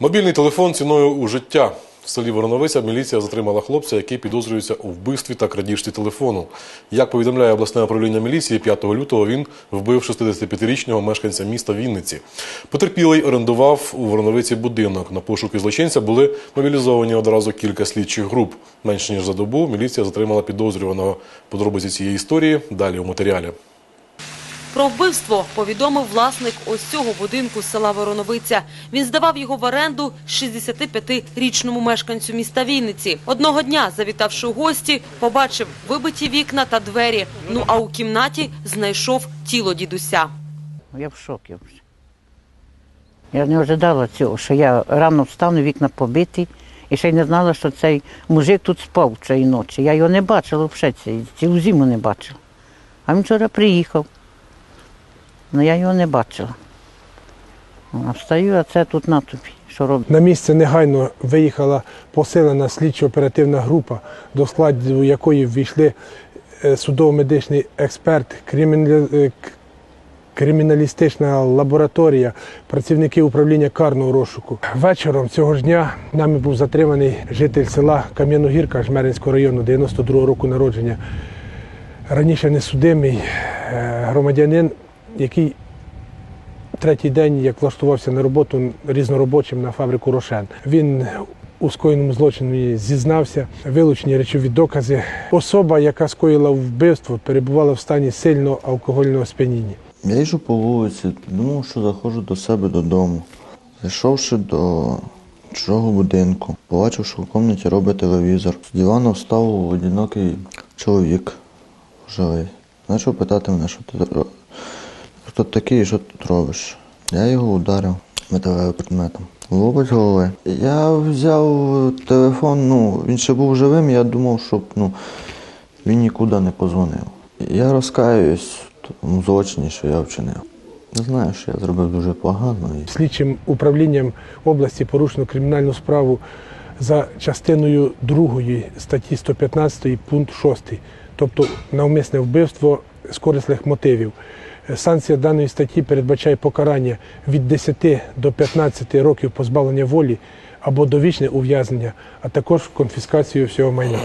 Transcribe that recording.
Мобільний телефон ціною у життя. В селі Вороновиця міліція затримала хлопця, який підозрюється у вбивстві та крадіжці телефону. Як повідомляє обласне управління міліції, 5 лютого він вбив 65-річного мешканця міста Вінниці. Потерпілий орендував у Вороновиці будинок. На пошуки злочинця були мобілізовані одразу кілька слідчих груп. Менш ніж за добу міліція затримала підозрюваного. Подробиці цієї історії далі у матеріалі. Про вбивство повідомив власник ось цього будинку села Вороновиця. Він здавав його в оренду 65-річному мешканцю міста Вінниці. Одного дня, завітавши у гості, побачив вибиті вікна та двері. Ну а у кімнаті знайшов тіло дідуся. Я в шокі. Я не ожидала цього, що я рано встану, вікна побиті, і ще й не знала, що цей мужик тут спав цієї ночі. Я його не бачила взагалі, цілу зиму не бачила. А він вчора приїхав. Але я його не бачила. А встаю, а це тут на тобі. Що робить? На місце негайно виїхала посилена слідчо-оперативна група, до складу якої ввійшли е, судово-медичний експерт, е, криміналістична лабораторія, працівники управління карного розшуку. Вечором цього ж дня нами був затриманий житель села Кам'яногірка Жмеринського району, 92 року народження. Раніше несудимий е, громадянин, який третій день, як влаштувався на роботу різноробочим на фабрику Рошен. Він у скоєному злочині зізнався, вилучені речові докази. Особа, яка скоїла вбивство, перебувала в стані сильного алкогольного сп'яніння. Я йду по вулиці, думав, що заходжу до себе додому. Зайшовши до чужого будинку, побачив, що в кімнаті робить телевізор. З дивана встав одинокий чоловік живий. Почав питати мене, що ти хто такий що тут робиш. Я його ударив металевим предметом. в Лобить голови. Я взяв телефон, ну, він ще був живим, я думав, щоб ну, він нікуди не позвонив. Я розкаюсь в тому злочині, що я вчинив. Не знаю, що я зробив дуже погано. Слідчим управлінням області порушено кримінальну справу за частиною 2 статті 115 пункт 6, тобто навмисне вбивство з корисних мотивів. Санкція даної статті передбачає покарання від 10 до 15 років позбавлення волі або довічне ув'язнення, а також конфіскацію всього майна.